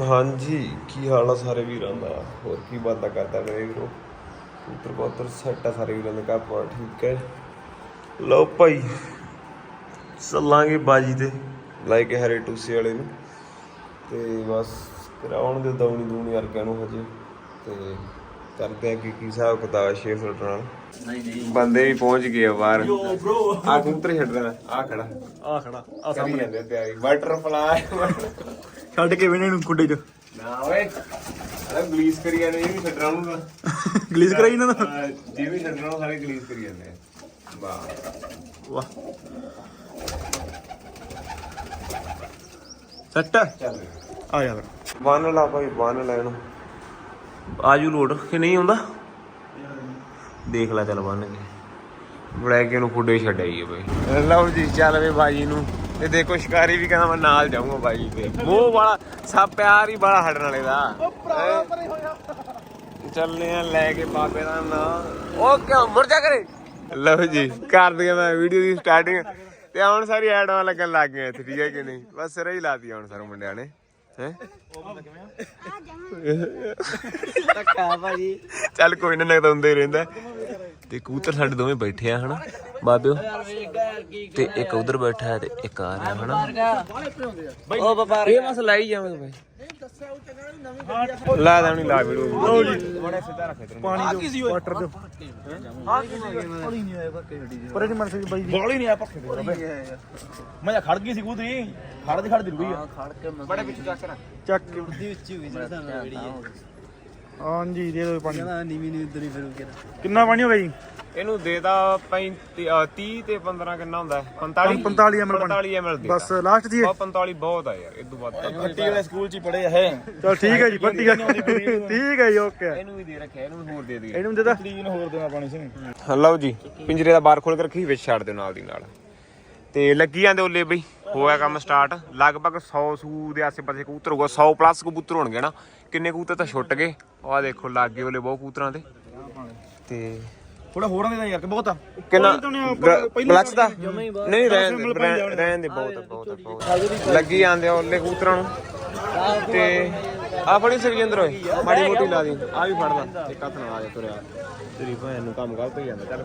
ਹਾਂਜੀ ਕੀ ਹਾਲ ਆ ਸਾਰੇ ਵੀਰਾਂ ਦਾ? ਹੋਰ ਕੀ ਬਾਤਾਂ ਕਰਦਾ ਮੇਰੇ ਵੀਰੋ ਪੁੱਤਰ ਪੁੱਤਰ ਸੈਟ ਆ ਸਾਰੇ ਵੀਰਾਂ ਦੇ ਘਰ ਪਰ ਠੀਕ ਹੈ? ਲਓ ਭਾਈ ਚੱਲਾਂਗੇ ਬਾਜੀ ਤੇ ਲਾਈਕ ਹਰੇ ਟੂਸੇ ਵਾਲੇ ਨੂੰ। ਤੇ ਬਸ ਕਰਾਉਣ ਦੇ ਦੌਣੀ ਦੂਣੀ ਵਰਗਿਆਂ ਨੂੰ ਹਜੇ ਤੇ ਕਰਦੇ ਆ ਕੀ ਕੀ ਹਿਸਾਬ ਕਿਤਾਬ ਸ਼ੇਅਰ ਤੁਹਾਡੇ ਨਾਲ। ਨਹੀਂ ਨਹੀਂ ਬੰਦੇ ਵੀ ਪਹੁੰਚ ਗਏ ਆ ਬਾਹਰ। ਆ ਕਬੂਤਰ ਛੱਡ ਦੇਣਾ ਆ ਖੜਾ। ਆ ਖੜਾ ਆ ਆ ਤਿਆਰੀ। ਬਟਰਫਲਾਈ। ਛੱਡ ਕੇ ਵੇਣੇ ਨੂੰ ਕੁੱਡੇ ਚ। ਨਾ ਓਏ ਅਰੇ ਗਲੀਸ ਕਰੀ ਜਾਂਦੇ ਇਹ ਵੀ ਛੱਡਣਾ ਤਾਂ ਗਲੀਜ਼ ਕਰਾਈ ਇਹਨਾਂ ਦਾ ਹਾਂ, ਜੇ ਵੀ ਛੱਡਣਾ ਉਹ ਸਾਰੇ ਗਲੀਸ ਕਰੀ ਜਾਂਦੇ ਆ। ਵਾਹ। ਵਾਹ। ਸੱਟ। ਚੱਲ। ਆ ਜਾ ਫਿਰ। ਬੰਨ ਲਾ ਭਾਈ ਬੰਨ ਲੈਣ ਆਜੂ ਲੋਡ ਕਿ ਨਹੀਂ ਆਉਂਦਾ? ਦੇਖ ਲੈ ਚੱਲ ਬੰਨ ਕੇ। ਬੜਾ ਕੇ ਨੂੰ ਫੁੱਡੇ ਛੱਡਾਈਏ ਭਾਈ। ਲਓ ਜੀ ਚੱਲ ਵੇ ਬਾਜੀ ਨੂੰ ਤੇ ਦੇਖੋ ਸ਼ਿਕਾਰੀ ਵੀ ਕਹਿੰਦਾ ਮੈਂ ਨਾਲ ਜਾਊਂਗਾ ਬਾਜੀ ਤੇ ਮੋਹ ਵਾਲਾ ਸਭ ਪਿਆਰ ਹੀ ਬੜਾ ਹਟਣ ਵਾਲੇ ਦਾ। ਹੈਂ? ਚੱਲਨੇ ਆ ਲੈ ਕੇ ਬਾਬੇ ਦਾ ਨਾਂ। ਉਹ ਕਿਉਂ ਮੁਰ ਜਾ ਕਰੇ ਲਓ ਜੀ ਕਰ ਦਿਆ ਮੈਂ ਵੀਡੀਓ ਦੀ ਸਟਾਰਟਿੰਗ ਤੇ ਹੁਣ ਸਾਰੀ ਐਡਾਂ ਲੱਗਣ ਲੱਗ ਗਈਆਂ ਇੱਥੇ ਠੀਕ ਹੈ ਕਿ ਨਹੀਂ? ਬਸ ਸਿਰੇ ਹੀ ਲਾਤੀ ਹੁਣ ਸਾਰੇ ਮੁੰਡਿਆਂ ਨੇ। ਹੈ? ਧੱਕਾ ਭਾਜੀ ਚੱਲ ਕੋਈ ਨਾ ਨਗਦ ਹੁੰਦੇ ਰਹਿੰਦਾ। ਤੇ ਕਬੂਤਰ ਸਾਡੇ ਦੋਵੇਂ ਬੈਠੇ ਆ ਹਨਾ? ਬਾਬਿਓ? ਤੇ ਇੱਕ ਉਧਰ ਬੈਠਾ ਹੈ ਤੇ ਇੱਕ ਆ ਰਿਹਾ ਹਨਾ? ਉਹ ਵਪਾਰ ਇਹ ਬਸ ਲਾਈ ਜਾਵਾਂਗੇ ਭਾਈ ਲਾ ਦੇਣੀ ਲਾ ਵੀਡੀਓ ਲਓ ਜੀ। ਬੜੇ ਸਿੱਧਾ ਰੱਖੇ ਤੈਨੂੰ ਪਾਣੀ ਦਿਓ ਵਾਟਰ ਦਿਓ। ਹਾਂ ਕੀ ਬੋਲੀ ਨਹੀਂ ਆਇਆ ਪੱਕੇ ਗੱਡੀ ਪਰ ਇਹਦੀ ਮਨਸੇ ਬਾਈ ਬੋਲੀ ਨਹੀਂ ਆਇਆ ਪੱਕੇ ਦੇ ਮੈਂ ਖੜ ਗਈ ਸੀ ਕੂਦਰੀ ਖੜ ਦੀ ਖੜ ਦੀ ਰੁਕੀ ਆ। ਖੜ ਕੇ ਬੜੇ ਵਿੱਚ ਚੱਕ ਰੱਖ। ਚੱਕ ਦੀ ਵਿੱਚ ਹੀ ਹੋਈ ਸਾਡਾ ਵੀੜੀ ਹਾਂਜੀ ਦੇ ਦੋ ਪਾਣੀ। ਕਹਿੰਦਾ ਨੀਵੀਂ ਨੀ ਉਧਰ ਹੀ ਫਿਰ ਕਿੰਨਾ ਪਾਣੀ ਹੋ ਗਿਆ ਜੀ? ਇਹਨੂੰ ਦੇਦਾ 35 ਅ, 30 ਤੇ 15 ਕਿੰਨਾ ਹੁੰਦਾ ਹੈ? 45 45 ml 45 ml ਦੇ ਬਸ ਲਾਸਟ ਦੀ ਬਹੁਤ 45 ਬਹੁਤ ਆ ਯਾਰ ਇਹ ਤੋਂ ਵੱਧ ਫੱਟੀ ਵਾਲੇ ਸਕੂਲ ਚ ਪੜੇ ਹੈ ਚਲ ਠੀਕ ਹੈ ਜੀ ਗੱਲ ਠੀਕ ਹੈ ਜੀ ਓਕੇ ਇਹਨੂੰ ਵੀ ਦੇ ਰੱਖਿਆ ਇਹਨੂੰ ਹੋਰ ਦੇ ਦਈਏ। ਇਹਨੂੰ ਦੇ ਦਾ ਤਰੀਕ ਨੂੰ ਹੋਰ ਦੇਣਾ ਪਾਣੀ ਸੀ। ਲਓ ਜੀ ਪਿੰਜਰੇ ਦਾ ਬਾਰ ਖੋਲ ਕੇ ਰੱਖੀ ਵਿੱਚ ਛੱਡ ਦਿਓ ਨਾਲ ਦੀ ਨਾਲ। ਤੇ ਲੱਗੀ ਜਾਂਦੇ ਓਲੇ ਬਈ। ਹੋਇਆ ਕੰਮ ਸਟਾਰਟ ਲਗਭਗ 100 ਸੂ ਦੇ ਆਸੇ-ਪਾਸੇ ਕਬੂਤਰ ਹੋਊਗਾ 100 ਪਲੱਸ ਕਬੂਤਰ ਹੋਣਗੇ ਨਾ। ਕਿੰਨੇ ਕਬੂਤਰ ਤਾਂ ਛੁੱਟ ਗਏ? ਆਹ ਦੇਖੋ ਲੱਗ ਗਏ ਓਲੇ ਬਹੁਤ ਕਬੂਤਰਾਂ ਦੇ। ਤੇ ਥੋੜਾ ਹੋਰਾਂ ਦੇ ਦਾ ਯਾਰ ਕਿ ਬਹੁਤ ਆ। ਕਿੰਨਾ ਤਾਂ ਪਲੱਸ ਦਾ। ਨਹੀਂ ਰਹਿਣ ਰਹਿਣ- ਦੇ ਬਹੁਤ ਬਹੁਤ ਬਹੁਤ ਲੱਗੀ ਜਾਂਦੇ ਆ ਓਲੇ ਕਬੂਤਰਾਂ ਨੂੰ। ਤੇ ਆ ਫੜੀ ਸਰਜਿੰਦਰ ਓਏ ਮਾੜੀ ਮੋਟੀ ਲਾ ਦੀ। ਆ ਵੀ ਫੜ ਲਾ। ਇੱਕ ਹੱਥ ਨਾਲ ਆ ਜਾ ਤੁਰਿਆ। ਤੇਰੀ ਭੈਣ ਨੂੰ ਕੰਮ ਗਲਤ ਹੋ ਜਾਂਦਾ। ਚੱਲ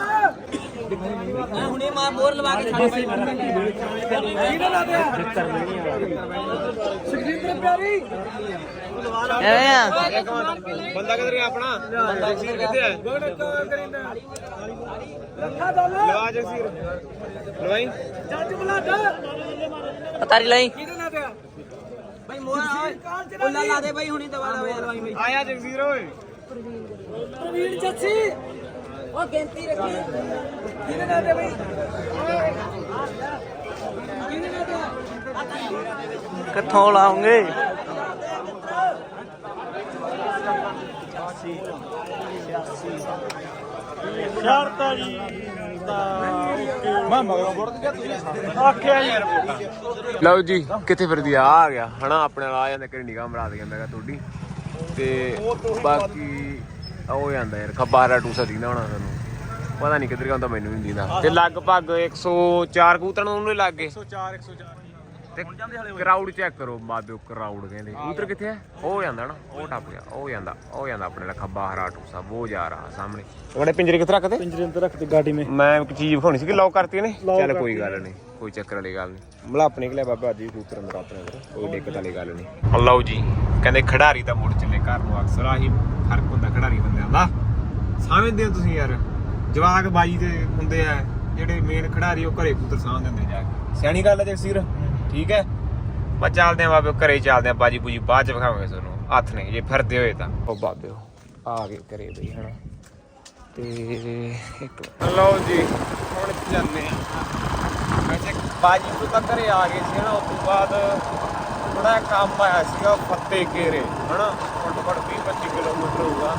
ਨੀ। ਹੁਣੇ ਮਾਰ ਬੋਰ ਲਵਾ ਕੇ ਛੱਡ ਬਈ ਕਿਹਨੇ ਲਾ ਦਿਆ? ਸੁਖਜਿੰਦਰ ਪਿਆਰੀ। ਐਵੇਂ ਆ? ਬੰਦਾ ਕਿੱਧਰ ਗਿਆ ਆਪਣਾ? ਜਗਸੀਰ ਕਿੱਥੇ ਹੈ? ਲਵਾ ਜਗਸੀਰ ਲਵਾਈ? ਜੱਜ ਬਲਾਡਾ ਪਤਾਰੀ ਲਈ ਕਿਹਨੇ ਲਾ ਦਿਆ? ਬਈ ਮੋਹਰਾ ਉੱਲਾ ਲਾ ਦੇ ਬਈ ਹੁਣੀ ਦਵਾ ਲਵਾਈ ਆਇਆ ਜਗਸੀਰ ਓਏ। ਪ੍ਰਵੀਨ ਜੱਸੀ। ਉਹ ਗਿਣਤੀ ਰੱਖੀ। ਕਿਹਨੇ ਲਾ ਦੇ ਬਈ? ਕਿਹਨੇ ਲਾ ਦਿਆ ਕਿੱਥੋਂ ਲਾਉਂਗੇ? ਸ਼ਰਤਾ ਜੀ ਮੈਂ ਮਗਰੋਂ ਬੁੜ ਗਿਆ ਤੁਸੀਂ ਆਖਿਆ ਯਾਰ ਲਓ ਜੀ ਕਿੱਥੇ ਫਿਰਦੀ ਆ? ਆ ਗਿਆ। ਹਨਾ ਆਪਣੇ ਨਾਲ ਆ ਜਾਂਦਾ ਕਿ ਨਿਗਾਹ ਮਰਾ ਦੇ ਕਿਹਾ ਤੁਹਾਡੀ। ਤੇ ਬਾਕੀ ਉਹ ਜਾਂਦਾ ਯਾਰ ਖੱਬਾਰਾ ਟੂਸਾ ਦੀਨਾ ਹੋਣਾ ਸਾਨੂੰ। ਪਤਾ ਨਹੀਂ ਕਿੱਧਰ ਗਿਆ ਹੁੰਦਾ, ਮੈਨੂੰ ਨਹੀਂ ਦੀਦਾ। ਤੇ ਲਗਭਗ 104 ਕਬੂਤਰ ਨੂੰ ਉਹਨੇ ਲੱਗ ਗਏ। 104 104 ਤੇ ਕਰਾਊਡ ਚੈੱਕ ਕਰੋ ਬਾਬਿਓ ਕਰਾਊਡ ਕਹਿੰਦੇ ਕਬੂਤਰ ਕਿੱਥੇ ਹੈ ਉਹ ਜਾਂਦਾ ਨਾ ਉਹ ਟੱਪ ਗਿਆ ਉਹ ਜਾਂਦਾ ਉਹ ਜਾਂਦਾ ਆਪਣੇ ਨਾਲ ਖੱਬਾ ਹਰਾ ਟੂਸਾ ਉਹ ਜਾ ਰਹਾ ਸਾਹਮਣੇ। ਉਹਨੇ ਪਿੰਜਰੇ ਕਿੱਥੇ ਰੱਖਦੇ ਪਿੰਜਰੇ ਅੰਦਰ ਰੱਖ ਦੇ ਗਾਡੀ ਮੇ। ਮੈਂ ਇੱਕ ਚੀਜ਼ ਵਿਖਾਉਣੀ ਸੀ ਕਿ ਲੌਕ ਕਰਤੀ ਨੇ ਚੱਲ ਕੋਈ ਗੱਲ ਨਹੀਂ ਕੋਈ ਚੱਕਰ ਵਾਲੀ ਗੱਲ ਨਹੀਂ। ਮਲਾ ਆਪਣੇ ਨਿਕਲਿਆ ਬਾਬਾ ਅੱਜ ਵੀ ਕਬੂਤਰ ਅੰਦਰ ਆਪਣੇ ਅੰਦਰ ਕੋਈ ਦਿੱਕਤ ਵਾਲੀ ਗੱਲ ਨਹੀਂ। ਲਓ ਜੀ ਕਹਿੰਦੇ ਖਿਡਾਰੀ ਤਾਂ ਮੁੜ ਚੱਲੇ ਘਰ ਨੂੰ ਅਕਸਰ ਆਹੀ ਫ਼ਰਕ ਹੁੰਦਾ ਖਿਡਾਰੀ ਬੰਦਿਆਂ ਦਾ। ਸਮਝਦੇ ਹੋ ਤੁਸੀਂ ਯਾਰ ਜਵਾਕ ਬਾਈ ਦੇ ਹੁੰਦੇ ਆ ਜਿਹੜੇ ਮੇਨ ਖਿਡਾਰੀ ਉਹ ਘਰੇ ਕਬੂਤਰ ਸਾਂਭ ਦਿੰਦੇ ਜਾ ਕੇ। ਸਿਆਣੀ ਗੱਲ ਹੈ ਜਗਸੀਰ ਠੀਕ ਹੈ? ਬਾ ਚੱਲਦੇ ਆ ਬਾਬੇ ਘਰੇ ਚੱਲਦੇ ਆ ਬਾਜੀ ਬੂਜੀ ਬਾਅਦ ਚ ਵਿਖਾਵਾਂਗੇ ਤੁਹਾਨੂੰ। ਹੱਥ ਨੇ ਜੇ ਫਿਰਦੇ ਹੋਏ ਤਾਂ। ਉਹ ਬਾਬਿਓ ਆ ਗਏ ਘਰੇ ਬਈ ਹਨਾ। ਤੇ ਇੱਕ ਲਓ ਜੀ ਹੁਣ ਚੱਲਨੇ ਆ ਵੈਸੇ ਬਾਜੀ ਤੋਂ ਤਾਂ ਘਰੇ ਆ ਗਏ ਸੀ ਨਾ ਉਸ ਤੋਂ ਬਾਅਦ ਥੋੜਾ ਕੰਮ ਆਇਆ ਸੀਗਾ ਫੱਤੇ ਘੇਰੇ ਹਨਾ। ਘੱਟੋ ਘੱਟ 20 25 ਕਿਲੋਮੀਟਰ ਹੋਊਗਾ।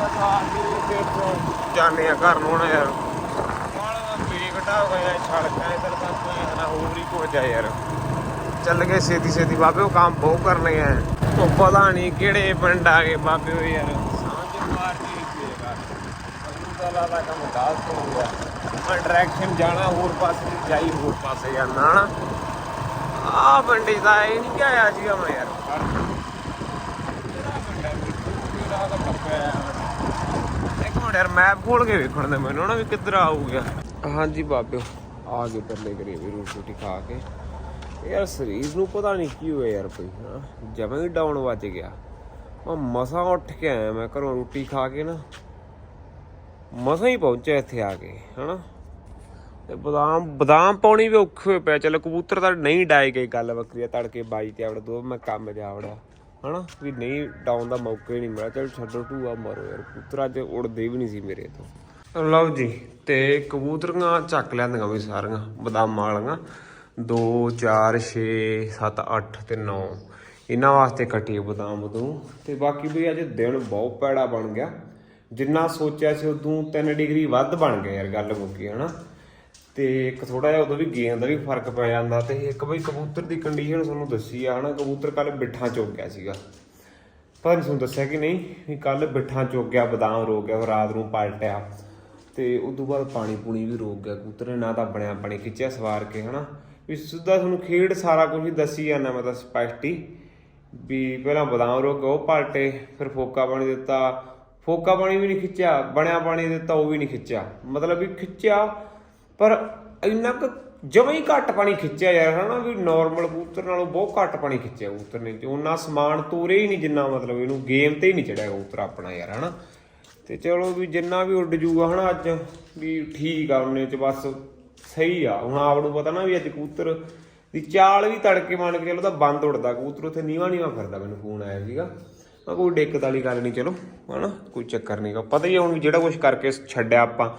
ਬਸ ਆ ਕੇ ਫਿਰ ਤੋਂ ਜਾਣੇ ਆ ਘਰ ਨੂੰ ਹੁਣ ਯਾਰ। ਘਟਾ ਹੋ ਗਿਆ ਸੜਕਾਂ ਇਧਰ ਤੱਕ ਕੋਈ ਹਨਾ ਹੋਰ ਹੀ ਕੁਝ ਯਾਰ। ਚੱਲ ਗਏ ਛੇਤੀ ਛੇਤੀ ਬਾਬੇ ਉਹ ਕੰਮ ਬਹੁਤ ਕਰਨੇ ਆ। ਉਹ ਪਤਾ ਨਹੀਂ ਕਿਹੜੇ ਪਿੰਡ ਆ ਗਏ ਬਾਬੇ ਉਹ ਯਾਰ। ਸਮਝ ਮਾਰ ਜੀ ਸਾਨੂੰ ਤਾਂ ਲੱਗਦਾ ਕੰਮ ਗਲਤ ਹੋ ਗਿਆ। ਮੈਂ ਡਾਇਰੈਕਸ਼ਨ ਜਾਣਾ ਹੋਰ ਪਾਸੇ ਤੇ ਜਾਈ ਹੋਰ ਪਾਸੇ ਜਾਣਾ ਨਾ ਆ ਪਿੰਡ ਦਾ ਇਹ ਨਹੀਂ ਕਿ ਆਇਆ ਸੀਗਾ ਮੈਂ ਯਾਰ। ਇੱਕ ਮਿੰਟ ਯਾਰ ਮੈਪ ਖੋਲ ਕੇ ਵੇਖਣ ਦੇ ਮੈਨੂੰ ਨਾ ਵੀ ਕਿੱਧਰ ਆਊਗਾ ਹਾਂਜੀ ਬਾਬਿਓ, ਆ ਗਏ ਤਰਲੇ ਕਰੀ ਵੀ ਰੋਟੀ ਰੋਟੀ ਖਾ ਕੇ। ਯਾਰ ਸਰੀਰ ਨੂੰ ਪਤਾ ਨਹੀਂ ਕੀ ਹੋਇਆ ਯਾਰ ਕੋਈ ਹਾਂ ਜਮਾਂ ਹੀ ਡਾਊਨ ਵੱਜ ਗਿਆ। ਮੈਂ ਮਸਾਂ ਉੱਠ ਕੇ ਆਇਆ, ਮੈਂ ਘਰੋਂ ਰੋਟੀ ਖਾ ਕੇ ਨਾ। ਮਸਾਂ ਹੀ ਪਹੁੰਚਿਆ ਇੱਥੇ ਆ ਕੇ, ਹਨਾ। ਤੇ ਬਦਾਮ ਬਦਾਮ ਪਾਉਣੀ ਵੀ ਔਖੇ ਹੋਏ ਪਿਆ ਚਲ ਕਬੂਤਰ ਤਾਂ ਨਹੀਂ ਡਾਏ ਗਏ ਗੱਲ ਵੱਖਰੀ ਆ, ਤੜਕੇ ਬਾਈ ਤੇ ਆਵੜ, ਦੋ ਮੈਂ ਕੰਮ ਜਾ ਵੜਿਆ ਹਨਾ। ਵੀ ਨਹੀਂ ਡਾਉਣ ਦਾ ਮੌਕਾ ਹੀ ਨਹੀਂ ਮਿਲਿਆ। ਚਲ ਛੱਡੋ ਟੂਆ ਮਾਰੋ ਯਾਰ, ਕਬੂਤਰ ਅੱਜ ਉੜਦੇ ਵੀ ਨਹੀਂ ਸੀ ਮੇਰੇ ਤੋਂ। ਲਓ ਜੀ, ਤੇ ਕਬੂਤਰੀਆਂ ਚੱਕ ਲਿਆਂਦੀਆਂ ਵੀ ਸਾਰੀਆਂ, ਬਦਾਮਾਂ ਵਾਲੀਆਂ। 2 4 6 7 8 ਤੇ 9 ਇਹਨਾਂ ਵਾਸਤੇ ਕੱਟੀ ਬਦਾਮ ਉਦੋਂ। ਤੇ ਬਾਕੀ ਵੀ ਅੱਜ ਦਿਨ ਬਹੁਤ ਪੈੜਾ ਬਣ ਗਿਆ। ਜਿੰਨਾ ਸੋਚਿਆ ਸੀ ਉਦੋਂ 3 ਡਿਗਰੀ ਵੱਧ ਬਣ ਗਿਆ ਯਾਰ ਗੱਲ ਮੁੱਕੀ, ਹਨਾ? ਤੇ ਇੱਕ ਥੋੜਾ ਜਿਹਾ ਉਦੋਂ ਵੀ ਗੇਂਦ ਦਾ ਵੀ ਫ਼ਰਕ ਪੈ ਜਾਂਦਾ ਤੇ ਇੱਕ ਬਈ ਕਬੂਤਰ ਦੀ ਕੰਡੀਸ਼ਨ ਤੁਹਾਨੂੰ ਦੱਸੀ ਆ, ਹਨਾ? ਕਬੂਤਰ ਕੱਲ ਬਿੱਠਾ ਚੁੱਕ ਗਿਆ ਸੀਗਾ। ਪਤਾ ਨਹੀਂ ਤੁਹਾਨੂੰ ਦੱਸਿਆ ਕਿ ਨਹੀਂ? ਵੀ ਕੱਲ ਬਿੱਠਾ ਚੁੱਕ ਗਿਆ, ਬਦਾਮ ਰੋਕ ਗਿਆ, ਰਾਤ ਨੂੰ ਪਲਟਿਆ। ਤੇ ਉਦੋਂ ਬਾਅਦ ਪਾਣੀ ਪੂਣੀ ਵੀ ਰੋਕ ਗਿਆ, ਕਬੂਤਰ ਨੇ ਨਾ ਤਾਂ ਬਣਿਆ ਪਾਣੀ ਖਿੱਚਿਆ, ਸਵਾਰ ਕੇ, ਹਨਾ? ਵੀ ਸਿੱਧਾ ਤੁਹਾਨੂੰ ਖੇਡ ਸਾਰਾ ਕੁਝ ਹੀ ਦੱਸੀ ਜਾਂਦਾ ਮੈਂ ਤਾਂ ਸਪਸ਼ਟ। ਵੀ ਪਹਿਲਾਂ ਬਦਾਮ ਰੋਕ ਉਹ ਪਲਟੇ, ਫਿਰ ਫੋਕਾ ਪਾਣੀ ਦਿੱਤਾ। ਫੋਕਾ ਪਾਣੀ ਵੀ ਨਹੀਂ ਖਿੱਚਿਆ, ਬਣਿਆ ਪਾਣੀ ਦਿੱਤਾ, ਉਹ ਵੀ ਨਹੀਂ ਖਿੱਚਿਆ। ਮਤਲਬ ਵੀ ਖਿੱਚਿਆ, ਪਰ ਇੰਨਾ ਕੁ ਜਮਾਂ ਹੀ ਘੱਟ ਪਾਣੀ ਖਿੱਚਿਆ ਯਾਰ, ਹਨਾ? ਵੀ ਨਾਰਮਲ ਕਬੂਤਰ ਨਾਲੋਂ ਬਹੁਤ ਘੱਟ ਪਾਣੀ ਖਿੱਚਿਆ ਕਬੂਤਰ ਨੇ। ਉਹਨਾਂ ਸਮਾਨ ਤੋਰੇ ਹੀ ਨਹੀਂ ਜਿੰਨਾ ਮਤਲਬ ਇਹਨੂੰ ਗੇਮ ਤੇ ਹੀ ਨਹੀਂ ਚੜਿਆ ਕਬੂਤਰ ਆਪਣਾ ਯਾਰ, ਹਨਾ? ਤੇ ਚਲੋ ਵੀ ਜਿੰਨਾ ਵੀ ਉੱਡ ਜੂਗਾ ਹਨਾ ਅੱਜ, ਵੀ ਠੀਕ ਆ ਉਹਨੇ ਚ ਬਸ ਸਹੀ ਆ। ਹੁਣ ਆਪ ਨੂੰ ਪਤਾ ਨਾ ਵੀ ਅੱਜ ਕਬੂਤਰ ਦੀ ਚਾਲ ਵੀ ਤੜਕੇ ਮੰਨ ਕੇ ਚਲੋ ਤਾਂ ਬੰਦ ਉੱਡਦਾ। ਕਬੂਤਰ ਉੱਥੇ ਨੀਵਾ ਨੀਵਾ ਫਿਰਦਾ ਮੈਨੂੰ ਫੋਨ ਆਇਆ ਸੀਗਾ। ਮੈਂ ਕੋਈ ਦਿੱਕਤ ਵਾਲੀ ਗੱਲ ਨਹੀਂ ਚਲੋ, ਹਨਾ, ਕੋਈ ਚੱਕਰ ਨਹੀਂਗਾ ਪਤਾ ਹੀ ਆ ਹੁਣ ਵੀ ਜਿਹੜਾ ਕੁਝ ਕਰਕੇ ਛੱਡਿਆ ਆਪਾਂ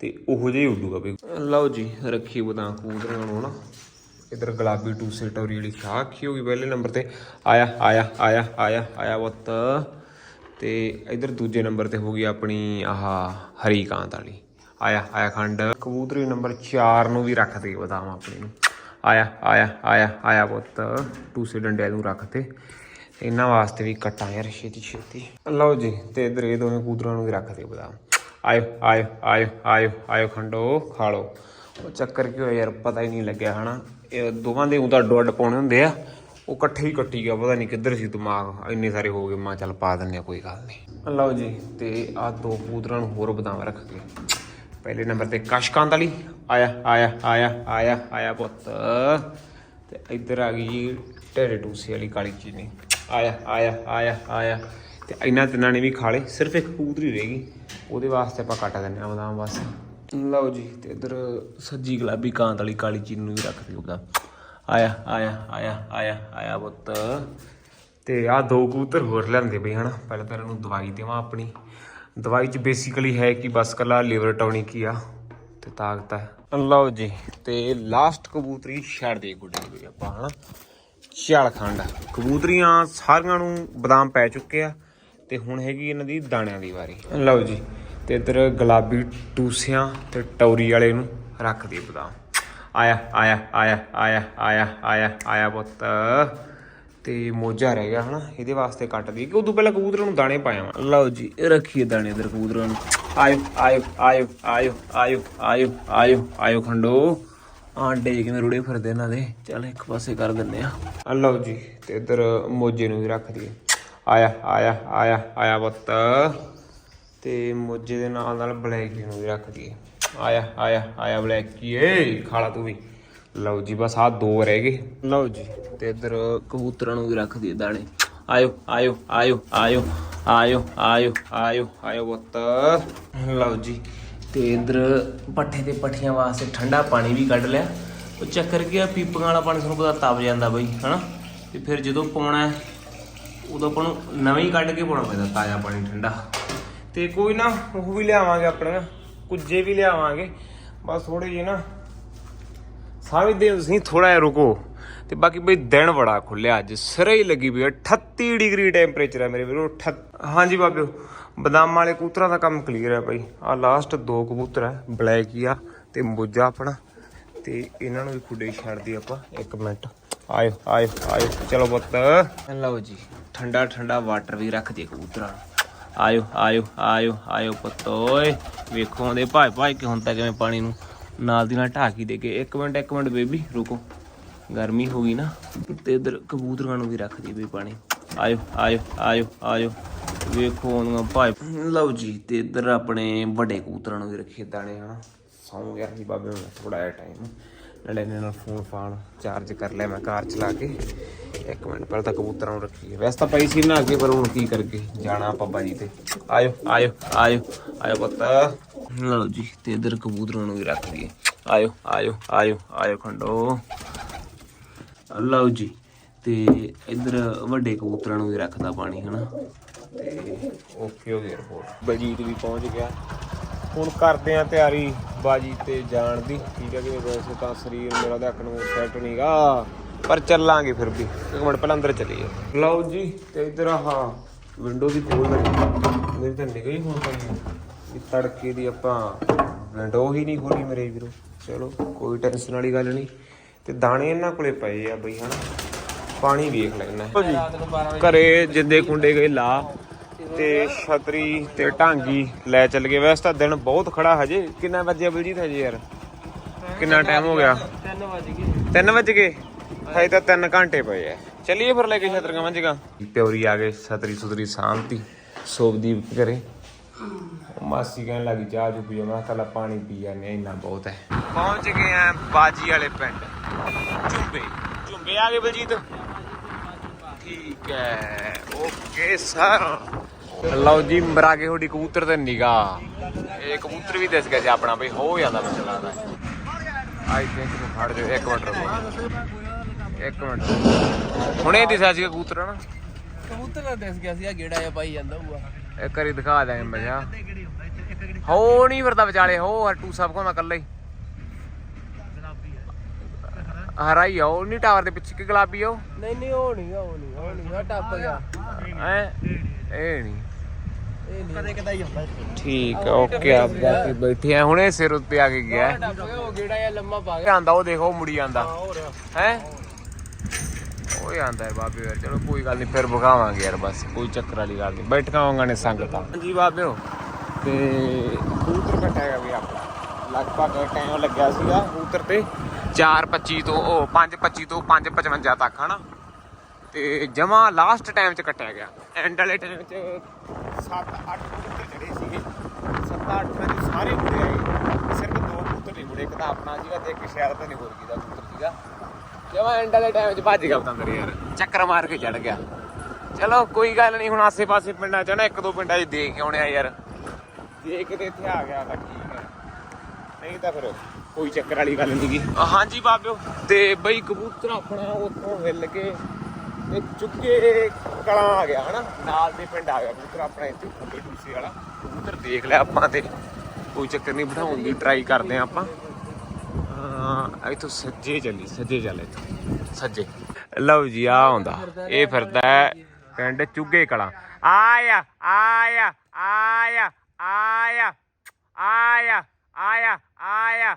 ਤੇ ਉਹੋ ਜਿਹਾ ਹੀ ਉੱਡੂਗਾ ਵੀ। ਲਓ ਜੀ, ਰੱਖੀ ਬਦਾਂ ਕਬੂਤਰਾਂ ਨੂੰ, ਹਨਾ। ਇਧਰ ਗੁਲਾਬੀ ਟੂਸੇ ਟੌਰੀ ਵਾਲੀ ਖਾ ਖੀ ਹੋਗੀ ਪਹਿਲੇ ਨੰਬਰ ਤੇ। ਆਇਆ ਆਇਆ ਆਇਆ ਆਇਆ ਆਇਆ ਪੁੱਤ। ਤੇ ਇਧਰ ਦੂਜੇ ਨੰਬਰ ਤੇ ਹੋ ਗਈ ਆਪਣੀ ਆਹ ਹਰੀਕਾਂਤ ਵਾਲੀ। ਆਇਆ ਆਇਆ ਖੰਡ। ਕਬੂਤਰੀ ਨੰਬਰ 4 ਨੂੰ ਵੀ ਰੱਖ ਦੇ, ਬਦਾਮ ਆਪਣੇ ਨੂੰ। ਆਇਆ ਆਇਆ ਆਇਆ ਆਇਆ ਪੁੱਤ। ਟੂਸੇ ਡੰਡਿਆਂ ਨੂੰ ਰੱਖ ਤੇ। ਇਹਨਾਂ ਵਾਸਤੇ ਵੀ ਕੱਟਾਂ ਯਾਰ, ਛੇਤੀ ਛੇਤੀ। ਲਓ ਜੀ, ਤੇ ਇਧਰ ਇਹ ਦੋਵੇਂ ਕਬੂਤਰਾਂ ਨੂੰ ਵੀ ਰੱਖ ਦੇ, ਬਦਾਮ। ਆਇਓ ਆਇਓ ਆਇਓ ਆਇਓ ਆਇਓ ਖੰਡੋ, ਖਾ ਲਓ। ਉਹ ਚੱਕਰ ਕੀ ਹੋਇਆ ਯਾਰ, ਪਤਾ ਹੀ ਨਹੀਂ ਲੱਗਿਆ, ਹਨਾ। ਇਹ ਦੋਵਾਂ ਦੇ ਉਹ ਤਾਂ ਅੱਡੋ ਅੱਡ ਪਾਉਣੇ ਹੁੰਦੇ ਆ। ਉਹ ਇਕੱਠੇ ਹੀ ਕੱਟੀ ਗਿਆ, ਪਤਾ ਨਹੀਂ ਕਿੱਧਰ ਸੀ ਦਿਮਾਗ। ਇੰਨੇ ਸਾਰੇ ਹੋ ਗਏ, ਮਾਂ ਚੱਲ ਪਾ ਦਿੰਨੇ ਆ ਕੋਈ ਗੱਲ ਨਹੀਂ। ਲਓ ਜੀ, ਤੇ ਆ ਦੋ ਕਬੂਤਰਾਂ ਨੂੰ ਹੋਰ ਬਦਾਮ ਰੱਖ ਕੇ। ਪਹਿਲੇ ਨੰਬਰ ਤੇ ਕਸ਼ਕਾਂਤ ਵਾਲੀ। ਆਇਆ ਆਇਆ ਆਇਆ ਆਇਆ ਆਇਆ ਪੁੱਤ। ਤੇ ਇੱਧਰ ਆ ਗਈ ਜੀ ਢੇਰੇ ਟੂਸੇ ਵਾਲੀ ਕਾਲੀ ਚੀਨੀ। ਆਇਆ ਆਇਆ ਆਇਆ ਆਇਆ। ਤੇ ਇਹਨਾਂ ਤਿੰਨਾਂ ਨੇ ਵੀ ਖਾ ਲਏ, ਸਿਰਫ ਇੱਕ ਕਬੂਤਰੀ ਰਹਿ ਗਈ। ਉਹਦੇ ਵਾਸਤੇ ਆਪਾਂ ਕੱਟ ਦਿੰਨੇ ਆ ਬਦਾਮ ਬਸ। ਲਓ ਜੀ, ਤੇ ਇੱਧਰ ਸੱਜੀ ਗੁਲਾਬੀ ਕਾਂਤ ਵਾਲੀ ਕਾਲੀ ਚੀਨੀ ਨੂੰ ਵੀ ਰੱਖ ਦਿਓ ਬਦਾਮ। ਆਇਆ ਆਇਆ ਆਇਆ ਆਇਆ ਆਇਆ ਪੁੱਤ। ਤੇ ਆ ਦੋ ਕਬੂਤਰ ਹੋਰ ਲਿਆਂਦੇ ਬਈ ਹਨਾ? ਪਹਿਲਾਂ ਤਾਂ ਇਹਨਾਂ ਦਵਾਈ ਦੇਵਾਂ ਆਪਣੀ। ਦਵਾਈ ਚ ਬੇਸਿਕਲੀ ਹੈ ਕਿ ਬਸ ਕੱਲਾ ਲਿਵਰ ਟੌਨਿਕ ਹੀ ਆ ਤੇ ਤਾਕਤ ਹੈ ਲਓ ਜੀ ਤੇ ਲਾਸਟ ਕਬੂਤਰੀ ਛੱਡ ਦੇ ਗੁੱਡੇ ਵੀ ਆਪਾਂ ਹਨਾ? ਚੱਲ ਖੰਡ ਕਬੂਤਰੀਆਂ ਸਾਰੀਆਂ ਨੂੰ ਬਦਾਮ ਪੈ ਚੁੱਕੇ ਆ ਤੇ ਹੁਣ ਹੈਗੀ ਇਹਨਾਂ ਦੀ ਦਾਣਿਆਂ ਦੀ ਵਾਰੀ। ਲਓ ਜੀ। ਤੇ ਇੱਧਰ ਗੁਲਾਬੀ ਟੂਸਿਆਂ ਤੇ ਟੌਰੀ ਵਾਲੇ ਨੂੰ ਰੱਖ ਦੇ ਬਦਾਮ। ਆਇਆ ਆਇਆ ਆਇਆ ਆਇਆ ਆਇਆ ਆਇਆ ਆਇਆ ਪੁੱਤ। ਤੇ ਮੋਜਾ ਰਹਿ ਗਿਆ ਹਨਾ ਇਹਦੇ ਵਾਸਤੇ ਕੱਟ ਦੀ ਕਿ ਉਦੋਂ ਪਹਿਲਾਂ ਕਬੂਤਰਾਂ ਨੂੰ ਦਾਣੇ ਪਾਇਆ ਵਾ। ਲਓ ਜੀ ਇਹ ਰੱਖੀਏ ਦਾਣੇ ਇਧਰ ਕਬੂਤਰਾਂ ਨੂੰ। ਆਇਓ ਆਇਓ ਆਇਓ ਆਇਓ ਆਇਓ ਆਇਓ ਆਇਓ ਆਇਓ ਖੰਡੋ। ਆਂਡੇ ਕਿਵੇਂ ਰੁੜੇ ਫਿਰਦੇ ਇਹਨਾਂ ਦੇ। ਚੱਲ ਇੱਕ ਪਾਸੇ ਕਰ ਦਿੰਨੇ ਆ ਆ ਲਓ ਜੀ ਤੇ ਇਧਰ ਮੋਜੇ ਨੂੰ ਵੀ ਰੱਖ ਦਈਏ। ਆਇਆ ਆਇਆ ਆਇਆ ਆਇਆ ਪੁੱਤ। ਤੇ ਮੋਜੇ ਦੇ ਨਾਲ ਨਾਲ ਬਲੈਕੀ ਨੂੰ ਵੀ ਰੱਖ ਦਈਏ। ਆਇਆ ਆਇਆ ਆਇਆ ਬਲੈਕੀ ਏ ਖਾਲਾ ਤੂੰ ਵੀ। ਲਓ ਜੀ ਬਸ ਆ ਦੋ ਰਹਿ ਗਏ। ਲਓ ਜੀ। ਤੇ ਇਧਰ ਕਬੂਤਰਾਂ ਨੂੰ ਵੀ ਰੱਖ ਦਈਏ ਦਾਣੇ। ਆਇਓ ਆਇਓ ਆਇਓ ਆਇਓ ਆਇਓ ਆਇਓ ਆਇਓ ਆਇਓ ਪੁੱਤ। ਲਓ ਜੀ ਤੇ ਇਧਰ ਪੱਠੇ ਤੇ ਪੱਠੀਆਂ ਵਾਸਤੇ ਠੰਡਾ ਪਾਣੀ ਵੀ ਕੱਢ ਲਿਆ। ਉਹ ਚੱਕਰ ਕੀ ਆ ਪੀਪਾਂ ਵਾਲਾ ਪਾਣੀ ਤੁਹਾਨੂੰ ਪਤਾ ਤਪ ਜਾਂਦਾ ਬਈ ਹਨਾ? ਤੇ ਫਿਰ ਜਦੋਂ ਪਾਉਣਾ ਹੈ ਉਦੋਂ ਆਪਾਂ ਨੂੰ ਨਵੇਂ ਹੀ ਕੱਢ ਕੇ ਪਾਉਣਾ ਪੈਂਦਾ ਤਾਜ਼ਾ ਪਾਣੀ ਠੰਡਾ। ਤੇ ਕੋਈ ਨਾ ਉਹ ਵੀ ਲਿਆਵਾਂਗੇ ਆਪਣੇ ਕੁੱਜੇ ਵੀ ਲਿਆਵਾਂਗੇ। ਬਸ ਥੋੜੇ ਜਿਹੇ ਨਾ ਸਮਝਦੇ ਹੋ ਤੁਸੀਂ ਥੋੜਾ ਜਿਹਾ ਰੁਕੋ। ਤੇ ਬਾਕੀ ਬਈ ਦਿਨ ਬੜਾ ਖੁੱਲਿਆ ਅੱਜ। ਸਿਰੇ ਹੀ ਲੱਗੀ ਪਈ ਹੈ 38 ਡਿਗਰੀ ਟੈਂਪਰੇਚਰ ਹੈ ਮੇਰੇ ਵੀਰੋ 38 ਹਾਂਜੀ ਬਾਬਿਓ, ਬਦਾਮ ਵਾਲੇ ਕਬੂਤਰਾਂ ਦਾ ਕੰਮ ਕਲੀਅਰ ਹੈ ਬਾਈ। ਆ ਲਾਸਟ ਦੋ ਕਬੂਤਰ ਹੈ ਬਲੈਕ ਹੀ ਆ ਤੇ ਮੋਜਾ ਆਪਣਾ। ਤੇ ਇਹਨਾਂ ਨੂੰ ਵੀ ਖੁੱਡੇ ਛੱਡ ਦੀ ਆਪਾਂ 1 ਮਿੰਟ। ਆਇਓ ਆਇਓ ਆਇਓ। ਚਲੋ ਪੁੱਤ। ਲਓ ਜੀ ਠੰਡਾ ਠੰਡਾ ਵਾਟਰ ਵੀ ਰੱਖ ਦੇ ਕਬੂਤਰਾਂ ਨੂੰ। ਆਇਓ ਆਇਓ ਆਇਓ ਆਇਓ ਪੁੱਤ ਵੇਖੋ ਆਉਂਦੇ ਭਾਈ ਭਾਈ ਕਿ ਹੁਣ ਤੱਕ ਕਿਵੇਂ ਪਾਣੀ ਨੂੰ ਨਾਲ ਦੀ ਨਾਲ ਢਾਕੀ ਦੇ ਕੇ 1 ਮਿੰਟ 1 ਮਿੰਟ ਬੇਬੀ, ਰੁਕੋ। ਗਰਮੀ ਹੋ ਗਈ ਨਾ। ਤੇ ਇਧਰ ਕਬੂਤਰਾਂ ਨੂੰ ਵੀ ਰੱਖ ਦੀ ਬਈ ਪਾਣੀ। ਆਇਓ ਆਇਓ ਆਇਓ ਆਇਓ। ਵੇਖੋ ਆਉਂਦੀਆਂ ਭਾਈ ਲਓ ਜੀ, ਤੇ ਇਧਰ ਆਪਣੇ ਵੱਡੇ ਕਬੂਤਰਾਂ ਨੂੰ ਵੀ ਰੱਖੇ ਦਾਣੇ, ਹਨਾ। ਸੌਂ ਗਿਆ ਸੀ ਬਾਬੇ, ਹੁਣ ਥੋੜਾ ਜਿਹਾ ਟਾਈਮ ਨਾਲੇ ਇਹਨਾਂ ਨਾਲ ਫੋਨ ਫਾਨ, ਚਾਰਜ ਕਰ ਲਿਆ ਮੈਂ ਕਾਰ ਚਲਾ ਕੇ। ਇੱਕ ਮਿੰਟ, ਪਹਿਲਾਂ ਤਾਂ ਕਬੂਤਰਾਂ ਨੂੰ ਰੱਖੀਏ। ਵੈਸੇ ਤਾਂ ਪਈ ਸੀ ਨਾ ਅੱਗੇ, ਪਰ ਹੁਣ ਕੀ ਕਰਕੇ ਜਾਣਾ ਆਪਾਂ ਬਾਜੀ ਤੇ। ਆਇਓ ਆਇਓ ਆਇਓ ਆਇਓ ਪੁੱਤ। ਲਓ ਜੀ, ਤੇ ਇਧਰ ਕਬੂਤਰਾਂ ਨੂੰ ਵੀ ਰੱਖ ਲਈਏ। ਆਇਓ ਆਇਓ ਆਇਓ ਆਇਓ ਖੰਡੋ। ਲਓ ਜੀ, ਤੇ ਇਧਰ ਵੱਡੇ ਕਬੂਤਰਾਂ ਨੂੰ ਵੀ ਰੱਖਦਾ ਪਾਣੀ, ਹਨਾ? ਤੇ ਓਕੇ ਹੋ ਗਿਆ ਰਿਪੋਰਟ ਬਲਜੀਤ ਵੀ ਪਹੁੰਚ ਗਿਆ। ਹੁਣ ਕਰਦੇ ਆ ਤਿਆਰੀ ਬਾਜੀ ਤੇ ਜਾਣ ਦੀ। ਠੀਕ ਹੈ ਕਿ ਵੈਸੇ ਤਾਂ ਸਰੀਰ ਮੇਰਾ ਤਾਂ ਨੂੰ ਸੈੱਟ ਨਹੀਂਗਾ ਪਰ ਚੱਲਾਂਗੇ ਫਿਰ ਵੀ। ਇੱਕ ਮਿੰਟ ਪਹਿਲਾਂ ਅੰਦਰ ਚੱਲੀਏ। ਲਓ ਜੀ ਤੇ ਇਧਰ ਆਹ ਵਿੰਡੋ ਦੀ ਖੋਲ ਲਈ ਮੇਰੀ ਤਾਂ ਨਿਗਾਹ ਹੀ ਹੁਣ ਪਈ ਵੀ ਤੜਕੇ ਦੀ ਆਪਾਂ ਵਿੰਡੋ ਹੀ ਨਹੀਂ ਖੋਲੀ ਮੇਰੇ ਵੀਰੋ। ਚਲੋ ਕੋਈ ਟੈਨਸ਼ਨ ਵਾਲੀ ਗੱਲ ਨਹੀਂ। ਤੇ ਦਾਣੇ ਇਹਨਾਂ ਕੋਲੇ ਪਏ ਆ ਬਈ ਹਨਾ? ਪਾਣੀ ਵੇਖ ਲੈਣਾ ਘਰੇ ਜਿੰਦੇ ਕੁੰਡੇ ਗਏ ਲਾ। ਤੇ ਛਤਰੀ ਤੇ ਢਾਂਗੀ ਲੈ ਚੱਲ ਗਏ। ਵੈਸੇ ਤਾਂ ਦਿਨ ਬਹੁਤ ਖੜਾ ਹਜੇ। ਕਿੰਨਾ ਵਜੇ ਬਲਜੀਤ ਹਜੇ ਯਾਰ? ਕਿੰਨਾ ਟਾਈਮ ਹੋ ਗਿਆ? 3 ਵਜ ਗਏ। 3 ਵਜ ਗਏ? ਹਜੇ ਤਾਂ 3 ਘੰਟੇ ਪਏ ਆ ਚੱਲੀਏ ਫਿਰ ਲੈ ਕੇ ਛਤਰੀਆਂ ਮੰਜਗਾ ਪਿਉਰੀ ਆ ਗਏ ਛਤਰੀ ਸੁਤਰੀ ਸ਼ਾਂਤੀ ਸੋਭਦੀਪ ਉਹ ਮਾਸੀ ਕਹਿਣ ਲੱਗੀ ਚਾਹ ਚੁ ਪੀਓ। ਮੈਂ ਕਿਹਾ ਪਾਣੀ ਪੀ ਜਾਂਦੇ ਆ ਇੰਨਾ ਬਹੁਤ ਹੈ ਪਹੁੰਚ ਗਏ ਆ ਬਾਜੀ ਵਾਲੇ ਪਿੰਡ। ਝੁੰਬੇ। ਝੁੰਬੇ ਆ ਗਏ ਬਲਜੀਤ। ਹੈ। Okay sir. ਲਓ ਜੀ ਮਰਾਗੇ ਤੁਹਾਡੀ ਕਬੂਤਰ ਤੇ ਨਿਗਾ ਇਹ ਕਬੂਤਰ ਵੀ ਦਿਸ ਗਿਆ ਸੀ ਆਪਣਾ ਬਈ ਹੋ ਜਾਂਦਾ ਮੈਨੂੰ ਲੱਗਦਾ। ਆਈ ਥਿੰਕ ਨੂੰ ਫੜ ਜਾ ਇੱਕ ਮਿੰਟ ਰੁਕੋ। ਇੱਕ ਮਿੰਟ ਹੁਣੇ ਦਿਸਿਆ ਸੀ ਕਬੂਤਰ ਨਾ ਕਬੂਤਰ ਦਾ ਦਿਸ ਗਿਆ ਸੀ ਆ ਗੇੜਾ ਜਿਹਾ ਪਾਈ ਜਾਂਦਾ ਹੋਊਗਾ। ਇੱਕ ਵਾਰੀ ਦਿਖਾ ਦਾਂਗੇ ਮਜਾ ਹੋ ਨਹੀਂ ਫਿਰਦਾ ਵਿਚਾਲੇ ਹੋ ਹਟੂ ਸਭ ਕੋ ਮੈਂ ਇਕੱਲਾ ਹੀ। ਹਰਾ ਹੀ ਆ ਉਹ ਨਹੀਂ ਟਾਵਰ ਦੇ ਪਿੱਛੇ ਕਿ ਗੁਲਾਬੀ ਆ ਉਹ। ਨਹੀਂ ਨਹੀਂ ਉਹ ਨਹੀਂ ਉਹ ਨਹੀਂ ਉਹ ਨਹੀਂ ਆ ਟੱਪ ਗਿਆ। ਐ ਇਹ ਨਹੀਂ। ਇਹ ਨਹੀਂ। ਕਦੇ ਕਦਾਈ ਹੁੰਦਾ ਠੀਕ ਹੈ ਓਕੇ ਆ ਬਾਕੀ ਬੈਠੇ ਆ। ਹੁਣੇ ਸਿਰ ਉੱਤੇ ਆ ਕੇ ਗਿਆ। ਟੱਪ ਗਿਆ ਉਹ ਗੇੜਾ ਜਿਹਾ ਲੰਮਾ ਪਾ ਗਿਆ। ਆਂਦਾ ਉਹ ਦੇਖੋ ਮੁੜੀ ਜਾਂਦਾ ਹੋ ਰਿਹਾ ਹੈ? ਉਹ ਆਂਦਾ ਹੈ ਬਾਬੇ ਯਾਰ ਚਲੋ ਕੋਈ ਗੱਲ ਨਹੀਂ ਫਿਰ ਵਿਖਾਵਾਂਗੇ ਯਾਰ ਬਸ। ਕੋਈ ਚੱਕਰ ਵਾਲੀ ਗੱਲ ਨਹੀਂ। ਬੈਠਕਾਵਾਂਗਾ ਨੇ ਸੰਗਤਾਂ। ਹਾਂਜੀ ਬਾਬਿਓ ਤੇ ਕਬੂਤਰ ਘਟਾਇਆ ਵੀ ਆਪਣਾ। ਲਗਭਗ ਟਾਈਮ ਲੱਗਿਆ ਸੀਗਾ ਕਬੂਤਰ ਤੇ। 4:25 ਤੋਂ, ਉਹ 5:25 ਤੋਂ 5:55 ਤੱਕ, ਹਨਾ? ਤੇ ਜਮਾ ਲਾਸਟ ਟਾਈਮ ਚ ਕੱਟਿਆ ਗਿਆ। ਐਂਡ ਵਾਲੇ ਟਾਈਮ ਚ 7-8 ਕਬੂਤਰ ਜਿਹੜੇ ਸੀਗੇ। 7-8 ਵਿੱਚ ਸਾਰੇ ਮੁੜੇ ਆਏ। ਸਿਰਫ ਦੋ ਕਬੂਤਰ ਨਹੀਂ ਮੁੜੇ, ਇੱਕ ਤਾਂ ਆਪਣਾ ਸੀਗਾ ਤੇ ਇੱਕ ਸ਼ਾਇਦ ਤਾਂ ਨਹੀਂ ਹੋਰ ਕੀ ਦਾ ਕਬੂਤਰ ਸੀਗਾ। ਜਮਾ ਐਂਡ ਵਾਲੇ ਟਾਈਮ ਚ ਭੱਜ ਗਿਆ ਪਤੰਦਰ ਯਾਰ। ਚੱਕਰ ਮਾਰ ਕੇ ਚੜ ਗਿਆ। ਚਲੋ, ਕੋਈ ਗੱਲ ਨਹੀਂ, ਹੁਣ ਆਸੇ-ਪਾਸੇ ਪਿੰਡਾਂ ਚ ਨਾ ਇੱਕ ਦੋ ਪਿੰਡਾਂ 'ਚ ਦੇਖ ਕੇ ਆਉਣੇ ਆ ਯਾਰ। ਜੇ ਕਿਤੇ ਇੱਥੇ ਆ ਗਿਆ, ਤਾਂ ਠੀਕ ਹੈ। ਨਹੀਂ ਤਾਂ ਫਿਰ ਕੋਈ ਚੱਕਰ ਵਾਲੀ ਗੱਲ ਨਹੀਂ ਗੀ ਹਾਂਜੀ ਬਾਬਿਓ, ਤੇ ਬਈ ਕਬੂਤਰ ਆਪਣਾ ਉੱਥੋਂ ਹਿੱਲ ਕੇ ਤੇ ਚੁੱਕੇ ਕਲਾਂ ਆ ਗਿਆ, ਹਨਾ? ਨਾਲ ਦੇ ਪਿੰਡ ਆ ਗਿਆ ਕਬੂਤਰ ਆਪਣਾ ਇੱਥੇ ਖੱਬੇ ਟੂਸੇ ਵਾਲਾ। ਕਬੂਤਰ ਦੇਖ ਲਿਆ ਆਪਾਂ ਤੇ, ਕੋਈ ਚੱਕਰ ਨਹੀਂ ਬਿਠਾਉਣ ਦੀ ਟਰਾਈ ਕਰਦੇ ਆ ਆਪਾਂ। ਇੱਥੋਂ ਸੱਜੇ ਚੱਲੀ, ਸੱਜੇ ਚੱਲ ਸੱਜੇ। ਲਓ ਜੀ ਆ ਆਉਂਦਾ। ਇਹ ਫਿਰਦਾ ਪਿੰਡ ਚੁੱਗੇ ਕਲਾਂ। ਆਇਆ ਆਇਆ ਆਇਆ ਆਇਆ ਆਇਆ ਆਇਆ ਆਇਆ।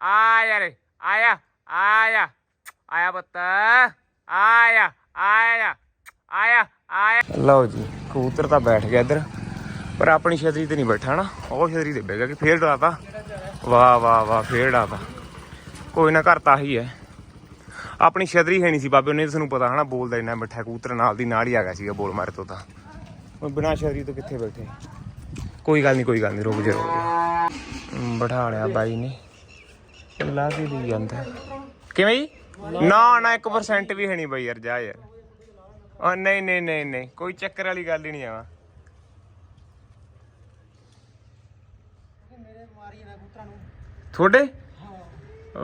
ਆਇਆ ਰੇ, ਆਇਆ ਆਇਆ ਆਇਆ ਬੱਤਾ ਆਇਆ ਆਇਆ ਆਇਆ ਆਇਆ। ਲਓ ਜੀ, ਕਬੂਤਰ ਤਾਂ ਬੈਠ ਗਿਆ ਇੱਧਰ, ਪਰ ਆਪਣੀ ਛਤਰੀ ਤੇ ਨਹੀਂ ਬੈਠਾ ਨਾ, ਉਹ ਛਤਰੀ ਤੇ ਬਹਿ ਗਿਆ ਕਿ ਫੇਰ ਡਾਤਾ ਵਾਹ ਵਾਹ ਵਾਹ, ਫੇਰ ਡਾਤਾ ਕੋਈ ਨਾ, ਘਰ ਤਾਂ ਹੀ ਹੈ। ਆਪਣੀ ਛਤਰੀ ਹੈ ਨਹੀਂ ਸੀ ਬਾਬੇ, ਉਹਨੇ ਤੁਹਾਨੂੰ ਪਤਾ ਹਨਾ, ਬੋਲਦਾ ਇੰਨਾ ਮਿੱਠਾ ਕਬੂਤਰ ਨਾਲ ਦੀ ਨਾਲ ਹੀ ਆ ਗਿਆ ਸੀਗਾ, ਬੋਲ ਮਾਰੇ ਤੋਂ ਤਾਂ। ਉਹ ਬਿਨਾ ਛਤਰੀ ਤੋਂ ਕਿੱਥੇ ਬੈਠੇ? ਕੋਈ ਗੱਲ ਨਹੀਂ, ਕੋਈ ਗੱਲ ਨਹੀਂ, ਰੁਕ ਜਾ ਰੁਕ ਜਾ। ਬਿਠਾ ਲਿਆ ਬਾਈ ਨੇ। ਲਾ ਨਹੀਂ ਕੋਈ ਚੱਕਰ ਵਾਲੀ ਗੱਲ ਹੀ ਨਹੀਂ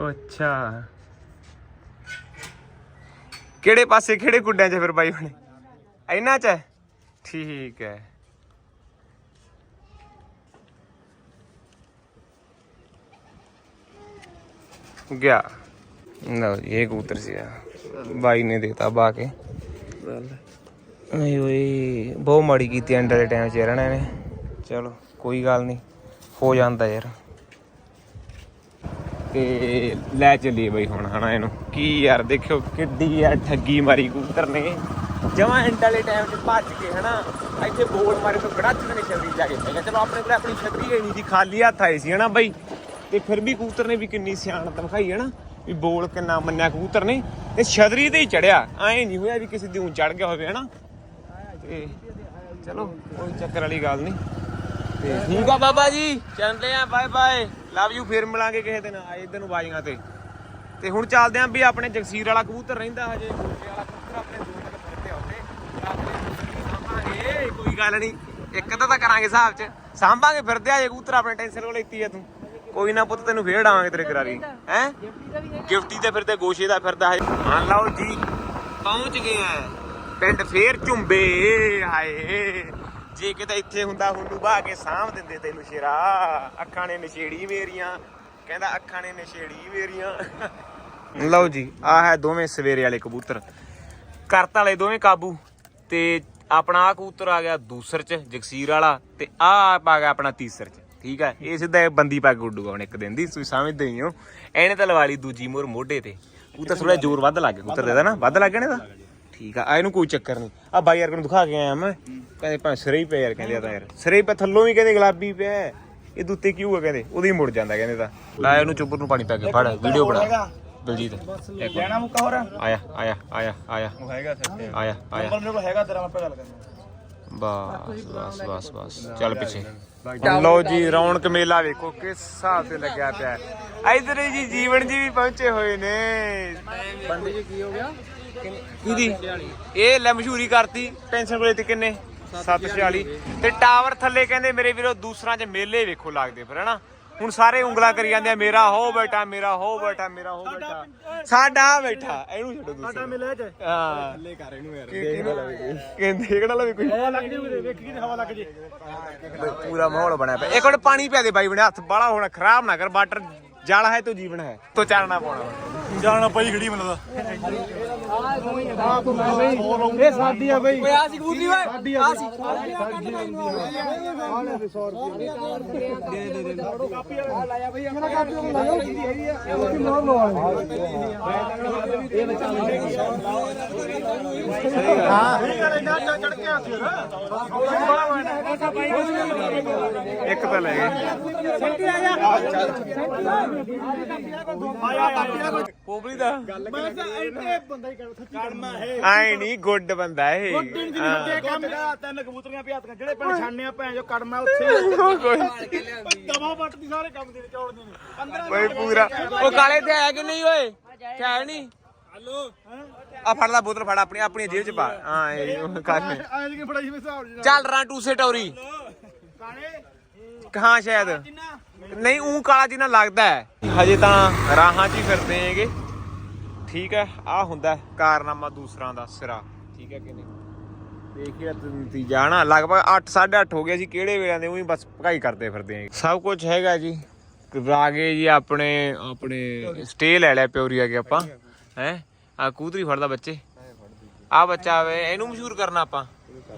ਅੱਛਾ। ਕਿਹੜੇ ਪਾਸੇ, ਕਿਹੜੇ ਗੁੱਡਿਆਂ 'ਚ ਫਿਰ ਬਾਈ ਹੁਣੇ? ਇਹਨਾਂ 'ਚ ਠੀਕ ਹੈ। ਗਿਆ। ਲਓ ਜੀ ਇਹ ਕਬੂਤਰ ਸੀ ਬਾਈ ਨੇ ਦਿੱਤਾ ਬਾ ਕੇ। ਨਹੀਂ ਓਏ ਬਹੁਤ ਮਾੜੀ ਕੀਤੀ ਐਂਡ ਵਾਲੇ ਟਾਈਮ 'ਚ ਯਾਰ ਇਹਨਾਂ ਚਲੋ ਕੋਈ ਗੱਲ ਨਹੀਂ। ਹੋ ਜਾਂਦਾ ਯਾਰ। ਤੇ ਲੈ ਚੱਲੀਏ ਬਈ ਹੁਣ ਹਨਾ ਇਹਨੂੰ। ਕੀ ਯਾਰ ਦੇਖਿਓ ਕਿੱਡੀ ਆ ਠੱਗੀ ਮਾਰੀ ਕਬੂਤਰ ਨੇ। ਜਮਾਂ ਐਂਡ ਵਾਲੇ ਟਾਈਮ 'ਚ ਭੱਜ ਕੇ ਹਨਾ। ਇੱਥੇ ਬੋਲ ਮਾਰੇ ਤੋਂ ਗੜਾਚ ਨੇ ਛਤਰੀ ਜਾ ਕੇ। ਚਲੋ ਆਪਣੇ ਕੋਲ ਆਪਣੀ ਛਤਰੀ ਹੈ ਨਹੀਂ ਸੀ ਖਾਲੀ ਹੱਥ ਆਏ ਸੀ ਹਨਾ ਬਈ। ਤੇ ਫਿਰ ਵੀ ਕਬੂਤਰ ਨੇ ਵੀ ਕਿੰਨੀ ਸਿਆਣਤ ਦਿਖਾਈ ਹੈ ਨਾ, ਵੀ ਬੋਲ ਕਿੰਨਾ ਮੰਨਿਆ ਕਬੂਤਰ ਨੇ। ਤੇ ਛਤਰੀ ਤੇ ਹੀ ਚੜਿਆ। ਐਂ ਨਹੀਂ ਹੋਇਆ ਵੀ ਕਿਸੇ ਦੀ ਉਂ ਚੜ ਗਿਆ ਹੋਵੇ, ਹਨਾ? ਤੇ ਚਲੋ, ਕੋਈ ਚੱਕਰ ਵਾਲੀ ਗੱਲ ਨਹੀਂ। ਤੇ ਠੀਕ ਆ ਬਾਬਾ ਜੀ, ਚੱਲਦੇ ਆ ਬਾਏ ਬਾਏ ਲਵ ਯੂ ਫਿਰ ਮਿਲਾਂਗੇ ਕਿਸੇ ਦਿਨ। ਆਏ ਇਧਰ ਨੂੰ ਬਾਜੀਆਂ ਤੇ। ਤੇ ਹੁਣ ਚੱਲਦੇ ਆਂ ਵੀ ਆਪਣੇ ਜਗਸੀਰ ਵਾਲਾ ਕਬੂਤਰ ਰਹਿੰਦਾ ਹਜੇ। ਦੂਜੇ ਵਾਲਾ ਕਬੂਤਰ ਆਪਣੇ ਦੋ ਤੱਕ ਫਿਰਦੇ ਆ ਕੋਈ ਗੱਲ ਨਹੀਂ, ਇੱਕ ਤਾਂ ਕਰਾਂਗੇ ਹਿਸਾਬ ਚ। ਸਾਂਭਾਂਗੇ, ਫਿਰਦੇ ਆ ਜੇ ਕਬੂਤਰ ਆਪਣੇ ਟੈਨਸ਼ਨ ਕੋਲ ਲੈਤੀ ਆ ਤੂੰ। ਕੋਈ ਨਾ ਪੁੱਤ ਤੈਨੂੰ ਫੇਰ ਆਵਾਂਗੇ ਤੇਰੇ ਕਰਾਰੀ। ਹੈ? ਗਿਫਟੀ ਤੇ ਫਿਰਦੇ ਗੋਸ਼ੇ ਦਾ ਫਿਰਦਾ ਹੈ। ਹਾਂ ਲਓ ਜੀ ਪਹੁੰਚ ਗਏ ਆ। ਪਿੰਡ ਫੇਰ ਝੁੰਬੇ ਹਾਏ। ਜੇ ਕਿਤੇ ਇੱਥੇ ਹੁੰਦਾ ਹੁੰਡੂ ਬਾਹ ਕੇ ਸਾਂਭ ਦਿੰਦੇ ਤੈਨੂੰ ਸ਼ੇਰਾ। ਅੱਖਾਂ ਨੇ ਨਸ਼ੇੜੀ ਮੇਰੀਆਂ। ਕਹਿੰਦਾ ਅੱਖਾਂ ਨੇ ਨਸ਼ੇੜੀ ਮੇਰੀਆਂ। ਲਓ ਜੀ ਆ ਹੈ ਦੋਵੇਂ ਸਵੇਰੇ ਵਾਲੇ ਕਬੂਤਰ। ਕਰਤ ਵਾਲੇ ਦੋਵੇਂ ਕਾਬੂ। ਤੇ ਆਪਣਾ ਆ ਕਬੂਤਰ ਆ ਗਿਆ ਦੂਸਰ ਚ ਜਗਸੀਰ ਵਾਲਾ। ਤੇ ਆ ਆ ਗਿਆ ਆਪਣਾ ਤੀਸਰ ਚ। ਠੀਕ ਹੈ ਇਹ ਸਿੱਧਾ ਇਹ ਬੰਦੀ ਪਾ ਕੇ ਉੱਡੂਗਾ ਹੁਣ ਇੱਕ ਦਿਨ ਦੀ। ਤੁਸੀਂ ਸਮਝਦੇ ਹੀ ਹੋ। ਇਹਨੇ ਤਾਂ ਲਵਾ ਲਈ ਦੂਜੀ ਮੋਰ ਮੋਢੇ ਤੇ। ਕਬੂਤਰ ਥੋੜਾ ਜ਼ੋਰ ਵੱਧ ਲੱਗ ਗਿਆ। ਕਬੂਤਰ ਦੇ ਦਾ ਨਾ? ਵੱਧ ਲੱਗ ਗਿਆ ਨੇ ਦਾ ਠੀਕ ਆ। ਆ ਇਹਨੂੰ ਕੋਈ ਚੱਕਰ ਨਹੀਂ। ਆ ਬਾਈ ਯਾਰ ਨੂੰ ਦਿਖਾ ਕੇ ਆਇਆ ਮੈਂ। ਕਹਿੰਦੇ ਭਾਵੇਂ ਸਿਰੇ ਹੀ ਪਿਆ ਯਾਰ ਕਹਿੰਦੇ ਆ ਤਾਂ ਯਾਰ। ਸਿਰੇ ਪੈ ਥੱਲੋਂ ਵੀ ਕਹਿੰਦੇ ਗੁਲਾਬੀ ਪਿਆ। ਇਹ ਦੁੱਤੇ ਕੀ ਹੋਊਗਾ ਕਹਿੰਦੇ? ਉਹਦੀ ਮੁੜ ਜਾਂਦਾ ਕਹਿੰਦੇ ਤਾਂ। ਲੈ ਇਹਨੂੰ ਚੁੱਪਰ ਨੂੰ ਪਾਣੀ ਪਾ ਕੇ ਫੜ ਵੀਡੀਓ ਬਣਾ। ਬਲਜੀਤ। ਲੈਣਾ ਮੁੱਕਾ ਹੋਰ। ਆਇਆ ਆਇਆ ਆਇਆ ਆਇਆ। ਉਹ ਹੈਗਾ ਸੱਤੇ ਆਇਆ ਆਇਆ। ਮੇਰੇ ਕੋਲ ਹੈਗਾ ਤੇਰਾ ਮੈਂ ਆਪੇ ਗੱਲ ਕਰਨਾ ਬਸ ਬਸ ਬਸ ਬਸ। ਚੱਲ ਪਿੱਛੇ। ਲਓ ਜੀ ਰੌਣਕ ਮੇਲਾ ਵੇਖੋ ਕਿਸ ਹਿਸਾਬ ਤੇ ਲੱਗਿਆ ਪਿਆ ਹੈ। ਇੱਧਰ ਜੀ ਜੀਵਨ ਜੀ ਵੀ ਪਹੁੰਚੇ ਹੋਏ ਨੇ। ਬੰਦੇ ਜੀ ਕੀ ਹੋ ਗਿਆ? ਕਿਹਦੀ? ਇਹ ਲੈ ਮਸ਼ਹੂਰੀ ਕਰਤੀ ਟੈਨਸ਼ਨ ਕੋਲੇ ਤੇ ਕਿੰਨੇ 746 ਤੇ ਟਾਵਰ ਥੱਲੇ ਕਹਿੰਦੇ ਮੇਰੇ ਵੀਰੋ ਦੂਸਰਾਂ ਚ ਮੇਲੇ ਵੇਖੋ ਲੱਗਦੇ ਫਿਰ ਹਨਾ ਹੁਣ ਸਾਰੇ ਉਂਗਲਾਂ ਕਰੀ ਜਾਂਦੇ ਆ ਮੇਰਾ ਹੋ ਬੇਟਾ ਮੇਰਾ ਹੋ ਬੇਟਾ ਮੇਰਾ ਹੋ ਬੇਟਾ। ਸਾਡਾ ਬੈਠਾ ਇਹਨੂੰ ਛੱਡੋ ਦੂਸਰਾ ਮਿਲੇ ਚ ਹਾਂ। ਥੱਲੇ ਕਰ ਇਹਨੂੰ ਯਾਰ। ਕਹਿੰਦੇ ਕਿਹੜਾ ਲਵੇ ਕੋਈ। ਹਵਾ ਲੱਗ ਜੇ ਵੀਰੇ ਵੇਖੀ ਹਵਾ ਲੱਗ ਜੇ। ਪੂਰਾ ਮਾਹੌਲ ਬਣਿਆ ਪਿਆ। ਇੱਕ ਮਿੰਟ ਪਾਣੀ ਪਿਆ ਦੇ ਬਾਈ ਬਣੇ ਹੱਥ ਬਾਲਾ ਹੋਣਾ ਖਰਾਬ ਨਾ ਕਰ ਵਾਟਰ ਜਲ ਹੈ ਤੋ ਜੀਵਨ ਹੈ। ਤੋ ਚਾਲਣਾ ਪਾਉਣਾ। ਜਾਣਾ ਪਈ ਖੜੀ ਮਿਲਦਾ ਇਹ ਸਾਡੀ ਆ ਬਈ। ਓਏ ਆ ਸੀ ਕਬੂਤਰੀ ਓਏ। ਆ ਸੀ। ਇੱਕ ਤਾਂ ਲੈ ਗਏ। ਪੋਪਲੀ ਦਾ। ਮੈਂ ਤਾਂ ਇੱਥੇ ਬੰਦਾ ਹੀ ਕਰਮਾ ਹੈ। ਆਏ ਨਹੀਂ ਗੁੱਡ ਬੰਦਾ ਇਹ। ਹਾਂ। ਕੰਮ ਤਿੰਨ ਕਬੂਤਰੀਆਂ ਪਿਆਤੀਆਂ ਜਿਹੜੇ ਪਿੰਡ ਛਾਣਨੇ ਆ ਭੈਣ ਜੋ ਕੜਮਾ ਉੱਥੇ। ਕੋਈ ਦਵਾ ਵੱਟਦੀ ਸਾਰੇ ਕੰਮ ਦੇ ਚੌੜਦੇ ਨੇ 15 ਕੋਈ ਪੂਰਾ। ਉਹ ਕਾਲੇ ਤੇ ਆਇਆ ਕਿ ਨਹੀਂ ਓਏ? ਤੇ ਆਇਆ ਨਹੀਂ? ਹਲੋ? ਆ ਫੜ ਲੈ ਬੋਤਲ ਫੜ ਆਪਣੀ ਆਪਣੀ ਜੇਬ ਚ ਪਾ। ਹਾਂ ਇਹ ਕਰ ਲੈ। ਆਏ ਫੜਾਈ ਹਿਸਾਬ ਚੱਲ ਰਾਂ ਟੂਸੇ ਟੌਰੀ। ਕਾਲੇ? ਕਹਾਂ ਸ਼ਾਇਦ। ਨਹੀਂ ਉਹ ਕਾਲਾ ਜਿਹਾ ਲੱਗਦਾ ਹੈ। ਹਜੇ ਤਾਂ ਰਾਹਾਂ 'ਚ ਹੀ ਫਿਰਦੇ ਹੈਗੇ। ਠੀਕ ਹੈ ਆ ਹੁੰਦਾ ਕਾਰਨਾਮਾ ਦੂਸਰਾ ਦਾ ਸਿਰਾ। ਠੀਕ ਹੈ ਕਿ ਨਹੀਂ? ਦੇਖਿਆ ਨਤੀਜਾ ਨਾ ਲਗਭਗ 8 8:30 ਹੋ ਗਿਆ ਸੀ ਕਿਹੜੇ ਵੇਲਿਆਂ ਦੇ ਉਹੀ ਬਸ ਭਗਾਈ ਕਰਦੇ ਫਿਰਦੇ ਹੈਗੇ ਸਭ ਕੁਝ ਹੈਗਾ ਜੀ। ਰਾਗੇ ਜੀ ਆਪਣੇ ਆਪਣੇ ਸਟੇ ਲੈ ਲਿਆ ਪਿਓਰੀ ਆ ਕੇ ਆਪਾਂ ਹੈ? ਆ ਕੂਤਰੀ ਫੜਦਾ ਬੱਚੇ। ਆ ਬੱਚਾ ਵੇ ਇਹਨੂੰ ਮਸ਼ਹੂਰ ਕਰਨਾ ਆਪਾਂ।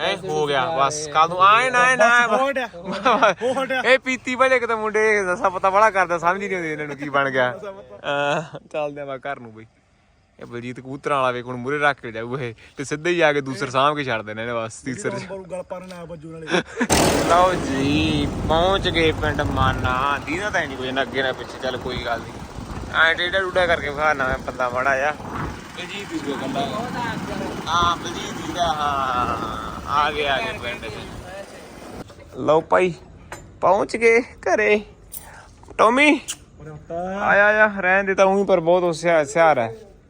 ਐ ਹੋ ਗਿਆ ਬਸ ਕੱਲ ਨੂੰ ਆਏ ਨਾ ਨਾ। ਇਹ ਪੀਤੀ ਬੜੇ ਕਿਤੇ ਮੁੰਡੇ ਦੱਸਾ ਪਤਾ ਬੜਾ ਕਰਦਾ ਸਮਝ ਨਹੀਂ ਆਉਂਦੀ ਇਹਨਾਂ ਨੂੰ ਕੀ ਬਣ ਗਿਆ। ਚੱਲਦੇ ਆ ਘਰ ਨੂੰ ਬਈ। ਇਹ ਬਲਜੀਤ ਕਬੂਤਰਾਂ ਵਾਲਾ ਵੇਖ ਹੁਣ ਮੂਰੇ ਰੱਖ ਕੇ ਜਾਊ ਇਹ ਤੇ ਸਿੱਧੇ ਹੀ ਆ ਕੇ ਦੂਸਰ ਸਾਂਭ ਕੇ ਛੱਡ ਦੇਣੇ ਨੇ ਬਸ ਤੀਸਰ ਚ ਗਲ ਪਰ ਨਾ ਬੱਜੂ ਨਾਲੇ। ਲਓ ਜੀ ਪਹੁੰਚ ਗਏ ਪਿੰਡ ਮਾਨਾ। ਦੀਦਾ ਤਾਂ ਨਹੀਂ ਕੋਈ ਨਾ ਅੱਗੇ ਨਾ ਪਿੱਛੇ ਚੱਲ ਕੋਈ ਗੱਲ ਨਹੀਂ। ਐ ਟੇਡਾ ਡੂਡਾ ਕਰਕੇ ਫਾਣਾ ਮੈਂ ਬੰਦਾ ਬੜਾ ਆ ਬਲਜੀਤ ਦੀ ਗੱਲ ਹੈ। ਹਾਂ ਬਲਜੀਤ ਦੀ ਦਾ ਹਾਂ ਆ ਗਿਆ ਆ ਗਿਆ ਪਿੰਡ ਚ। ਲਓ ਭਾਈ ਪਹੁੰਚ ਗਏ ਘਰੇ। ਟੋਮੀ ਆਇਆ ਆਇਆ ਰਹਿਣ ਦੇ ਤਾਂ ਉਹੀ ਪਰ ਬਹੁਤ ਹੁਸ਼ਿਆਰ ਹੈ।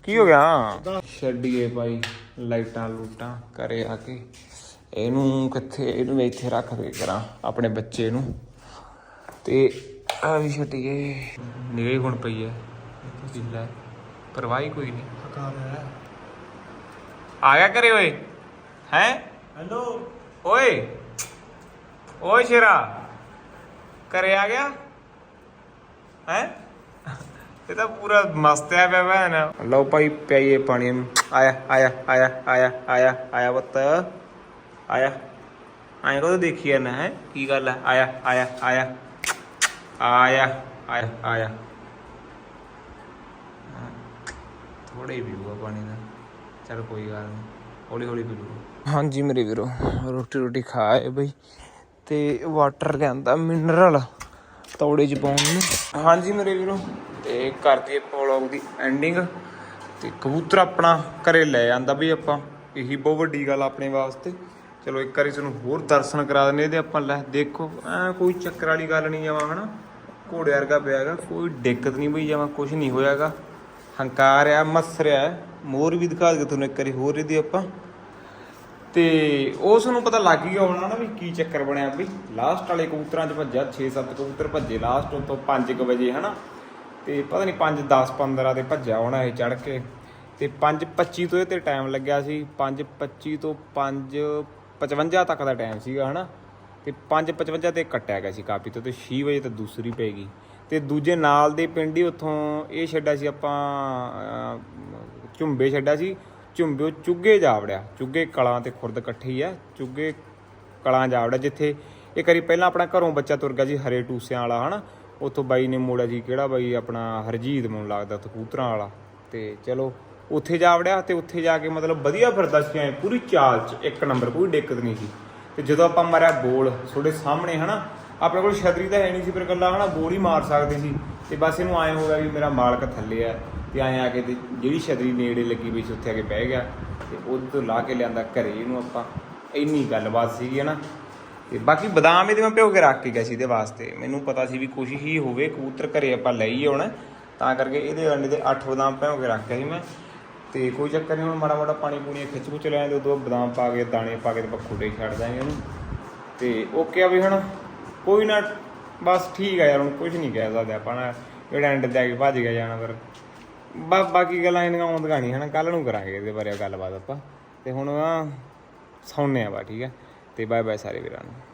ਕੀ ਹੋ ਗਿਆ? ਛੱਡੀਏ ਭਾਈ ਲਾਈਟਾਂ ਲੂਟਾਂ ਘਰੇ ਆ ਕੇ। ਇਹਨੂੰ ਕਿੱਥੇ ਇਹਨੂੰ ਮੈਂ ਇੱਥੇ ਰੱਖ ਦੇ ਕਰਾਂ ਆਪਣੇ ਬੱਚੇ ਨੂੰ। ਤੇ ਆ ਵੀ ਛੱਡੀਏ। ਨਿਗਾਹ ਹੁਣ ਪਈ ਹੈ ਲੈ ਪਰਵਾਹੀ ਕੋਈ ਨਹੀਂ। ਆ ਗਿਆ ਘਰੇ ਓਏ। ਹੈ? ਹੈਲੋ। ਓਏ ਓਏ ਸ਼ੇਰਾ। ਘਰੇ ਆ ਗਿਆ? ਹੈ? ਇਹ ਤਾਂ ਪੂਰਾ ਮਸਤ ਆ ਪਿਆ ਭੈਣ। ਲਓ ਭਾਈ ਪਿਆਈਏ ਪਾਣੀ। ਆਇਆ ਆਇਆ ਆਇਆ ਆਇਆ ਆਇਆ ਆਇਆ ਬੱਤ ਆਇਆ। ਆਇਆ ਕਦੋਂ ਦੇਖੀ ਨਾ ਹੈ? ਕੀ ਗੱਲ ਹੈ? ਆਇਆ ਆਇਆ ਆਇਆ। ਆਇਆ ਆਇਆ ਆਇਆ। ਥੋੜਾ ਹੀ ਪੀਊਗਾ ਪਾਣੀ ਦਾ ਚਲ ਕੋਈ ਗੱਲ ਨਹੀਂ। ਹੌਲੀ ਹੌਲੀ ਪੀ ਲੂਗਾ ਹਾਂਜੀ ਮੇਰੇ ਵੀਰੋ ਰੋਟੀ ਰੋਟੀ ਖਾਏ ਬਈ। ਤੇ ਵਾਟਰ ਲਿਆਂਦਾ ਮਿਨਰਲ ਤੌੜੇ ਚ ਪਾਉਣ ਨੂੰ। ਹਾਂਜੀ ਮੇਰੇ ਵੀਰੋ। ਤੇ ਕਰਦੀ ਪੌਲੌਗ ਦੀ ਐਂਡਿੰਗ ਤੇ ਕਬੂਤਰ ਆਪਣਾ ਘਰੇ ਲੈ ਜਾਂਦਾ ਵੀ ਆਪਾਂ। ਇਹੀ ਬਹੁਤ ਵੱਡੀ ਗੱਲ ਆਪਣੇ ਵਾਸਤੇ। ਚਲੋ ਇੱਕ ਵਾਰੀ ਤੁਹਾਨੂੰ ਹੋਰ ਦਰਸ਼ਨ ਕਰਾ ਦਿੰਦੇ ਇਹਦੇ ਆਪਾਂ ਲੈ, ਦੇਖੋ, ਐ ਕੋਈ ਚੱਕਰ ਵਾਲੀ ਗੱਲ ਨਹੀਂ ਜਾਵਾਂ ਹਨਾ? ਘੋੜੇ ਵਰਗਾ ਪਿਆਗਾ ਕੋਈ ਦਿੱਕਤ ਨਹੀਂ ਬਈ ਜਾਵਾਂ ਕੁਝ ਨਹੀਂ ਹੋਇਆਗਾ ਹੰਕਾਰ ਆ ਮਸਰਿਆ ਮੋਰ ਵੀ ਦਿਖਾ ਦੇ ਤੁਹਾਨੂੰ ਇੱਕ ਵਾਰੀ ਹੋਰ ਇਹਦੀ ਆਪਾਂ। ਤੇ ਉਸ ਨੂੰ ਪਤਾ ਲੱਗ ਗਿਆ ਹੋਣਾ ਨਾ ਵੀ ਕੀ ਚੱਕਰ ਬਣਿਆ ਵੀ ਲਾਸਟ ਵਾਲੇ ਕਬੂਤਰਾਂ 'ਚ ਭੱਜਿਆ 6-7 ਕਬੂਤਰ ਭੱਜੇ ਲਾਸਟ ਤੋਂ 5 ਵਜੇ, ਹਨਾ? ਤੇ ਪਤਾ ਨਹੀਂ 5 10 15 ਤੇ ਭੱਜਿਆ ਹੋਣਾ ਇਹ ਚੜ ਕੇ। ਤੇ 5:25 ਤੋਂ ਇਹ ਤੇ ਟਾਈਮ ਲੱਗਿਆ ਸੀ। 5:25 ਤੋਂ 5:55 ਤੱਕ ਦਾ ਟਾਈਮ ਸੀਗਾ, ਹਨਾ? ਤੇ 5:55 ਤੇ ਕੱਟਿਆ ਗਿਆ ਸੀ ਕਾਪੀ ਤੋਂ ਤੇ 6 ਵਜੇ ਤੇ ਦੂਸਰੀ ਪੈ ਗਈ। ਤੇ ਦੂਜੇ ਨਾਲ ਦੇ ਪਿੰਡ ਹੀ ਉੱਥੋਂ ਇਹ ਛੱਡਿਆ ਸੀ ਆਪਾਂ ਝੁੰਬੇ ਛੱਡਿਆ ਸੀ। ਝੁੰਬੇ ਚੁੱਗੇ ਜਾਵੜਿਆ। ਚੁੱਗੇ ਕਲਾਂ ਤੇ ਖੁਰਦ ਇਕੱਠੇ ਹੀ ਆ। ਚੁੱਗੇ ਕਲਾਂ ਜਾਵੜਿਆ ਜਿੱਥੇ ਇੱਕ ਵਾਰੀ ਪਹਿਲਾਂ ਆਪਣਾ ਘਰੋਂ ਬੱਚਾ ਤੁਰ ਗਿਆ ਸੀ ਹਰੇ ਟੂਸਿਆਂ ਵਾਲਾ, ਹਨਾ? ਉੱਥੋਂ ਬਾਈ ਨੇ ਮੋੜਿਆ ਜੀ ਕਿਹੜਾ ਬਾਈ? ਆਪਣਾ ਹਰਜੀਤ ਮੈਨੂੰ ਲੱਗਦਾ ਉੱਥੇ ਵਾਲਾ। ਤੇ ਚਲੋ, ਉੱਥੇ ਜਾ ਵੜਿਆ ਤੇ ਉੱਥੇ ਜਾ ਕੇ ਮਤਲਬ ਵਧੀਆ ਫਿਰਦਾ ਸੀ ਐਂ, ਪੂਰੀ ਚਾਲ 'ਚ, ਇੱਕ ਨੰਬਰ, ਕੋਈ ਦਿੱਕਤ ਨਹੀਂ ਸੀ। ਤੇ ਜਦੋਂ ਆਪਾਂ ਮਾਰਿਆ ਬੋਲ ਤੁਹਾਡੇ ਸਾਹਮਣੇ, ਹਨਾ? ਆਪਣੇ ਕੋਲ ਛਤਰੀ ਤਾਂ ਹੈ ਨਹੀਂ ਸੀ, ਪਰ ਗੱਲਾਂ, ਹਨਾ, ਬੋਲ ਹੀ ਮਾਰ ਸਕਦੇ ਸੀ। ਤੇ ਬਸ ਇਹਨੂੰ ਐਂ ਹੋ ਗਿਆ ਵੀ ਮੇਰਾ ਮਾਲਕ ਥੱਲੇ ਆ, ਤੇ ਐਂ ਆ ਕੇ ਤੇ ਜਿਹੜੀ ਛਤਰੀ ਨੇੜੇ ਲੱਗੀ ਵੀ ਸੀ, ਉੱਥੇ ਆ ਕੇ ਬਹਿ ਗਿਆ। ਤੇ ਉਹਦੇ ਤੋਂ ਲਾ ਕੇ ਲਿਆਂਦਾ ਘਰੇ ਇਹਨੂੰ ਆਪਾਂ। ਇੰਨੀ ਗੱਲਬਾਤ ਸੀਗੀ, ਹਨਾ? ਤੇ ਬਾਕੀ ਬਦਾਮ ਇਹਦੇ ਮੈਂ ਭਿਓ ਕੇ ਰੱਖ ਕੇ ਗਿਆ ਸੀ ਇਹਦੇ ਵਾਸਤੇ। ਮੈਨੂੰ ਪਤਾ ਸੀ ਵੀ ਕੁਛ ਹੀ ਹੋਵੇ, ਕਬੂਤਰ ਘਰੇ ਆਪਾਂ ਲੈ ਹੀ ਆਉਣਾ ਤਾਂ ਕਰਕੇ ਇਹਦੇ ਅੰਡੇ ਦੇ 8 ਬਦਾਮ ਭਿਓ ਕੇ ਰੱਖਿਆ ਸੀ ਮੈਂ। ਤੇ ਕੋਈ ਚੱਕਰ ਨਹੀਂ, ਹੁਣ ਮਾੜਾ ਮਾੜਾ ਪਾਣੀ ਪੂਣੀ ਖਿੱਚ ਖੁੱਚ ਲੈ ਆਂਦੇ ਉਦੋਂ ਬਦਾਮ ਪਾ ਕੇ, ਦਾਣੇ ਪਾ ਕੇ ਤੇ ਆਪਾਂ ਖੁੱਡੇ ਛੱਡ ਦਾਂਗੇ ਉਹਨੂੰ ਤੇ ਓਕੇ ਆ ਵੀ ਹੁਣ। ਕੋਈ ਨਾ, ਬਸ ਠੀਕ ਆ ਯਾਰ, ਹੁਣ ਕੁਝ ਨਹੀਂ ਕਹਿ ਸਕਦੇ ਆਪਾਂ ਨਾ। ਜਿਹੜਾ ਐਂਡ ਤੇ ਆ ਕੇ ਭੱਜ ਗਿਆ ਜਾਣਾ ਪਰ ਬਾਕੀ ਗੱਲਾਂ ਇਹਨਾਂ ਆਉਂਦੀਆਂ ਨਹੀਂ, ਹਨਾ। ਕੱਲ ਨੂੰ ਕਰਾਂਗੇ ਇਹਦੇ ਬਾਰੇ ਗੱਲਬਾਤ ਆਪਾਂ। ਤੇ ਹੁਣ ਸੌਣੇ ਆ ਬਾ ਠੀਕ ਹੈ ਤੇ ਬਾਏ ਬਾਏ ਸਾਰੇ ਵੀਰਾਂ ਨੂੰ।